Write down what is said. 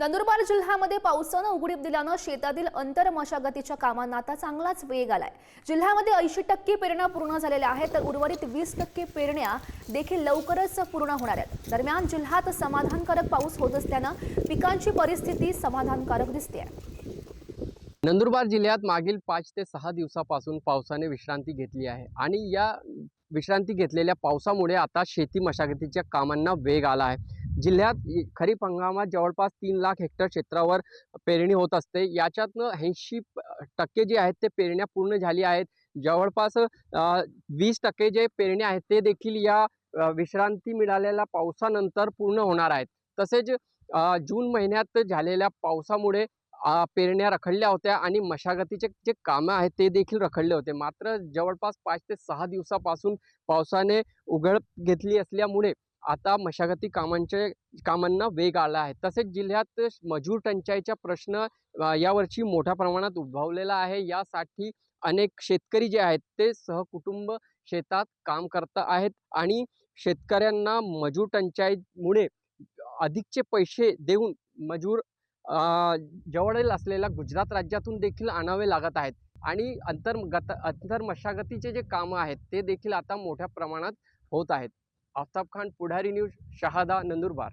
नंदुरबार जिल्ह्यामध्ये पावसानं उघडीप दिल्यानं शेतातील अंतर मशागतीच्या कामांना आता चांगलाच वेग आलाय. जिल्ह्यामध्ये ऐंशी टक्के पेरण्या पूर्ण झालेल्या आहेत तर उर्वरित वीस टक्के पेरण्या देखील लवकरच पूर्ण होणार आहेत. दरम्यान जिल्ह्यात समाधानकारक पाऊस होत असल्यानं पिकांची परिस्थिती समाधानकारक दिसते नंदुरबार जिल्ह्यात मागील पाच ते सहा दिवसापासून पावसाने विश्रांती घेतली आहे आणि या विश्रांती घेतलेल्या पावसामुळे आता शेती मशागतीच्या कामांना वेग आला आहे. जिल्ह्यात खरीप हंगामात जवळपास तीन लाख हेक्टर क्षेत्रावर पेरणी होत असते. याच्यातनं ऐंशी टक्के जे आहेत ते पेरण्या पूर्ण झाली आहेत. जवळपास वीस टक्के जे पेरण्या आहेत ते देखील या विश्रांती मिळालेल्या पावसानंतर पूर्ण होणार आहेत. तसेच जून महिन्यात झालेल्या पावसामुळे पेरण्या रखडल्या होत्या आणि मशागतीचे जे कामं आहेत ते देखील रखडले होते. मात्र जवळपास पाच ते सहा दिवसापासून पावसाने उघड घेतली असल्यामुळे आता मशागती कामांचे कामांना वेग आला आहे. तसेच जिल्ह्यात मजूर टंचाईचा प्रश्न यावर्षी मोठ्या प्रमाणात उद्भवलेला आहे. यासाठी अनेक शेतकरी जे आहेत ते सहकुटुंब शेतात काम करत आहेत आणि शेतकऱ्यांना मजूर टंचाईमुळे अधिकचे पैसे देऊन मजूर जवळील असलेल्या गुजरात राज्यातून देखील आणावे लागत आहेत. आणि अंतर्गत अंतर मशागतीचे जे कामं आहेत ते देखील आता मोठ्या प्रमाणात होत आहेत. आफताब खान पुढारी न्यूज शहादा नंदुरबार.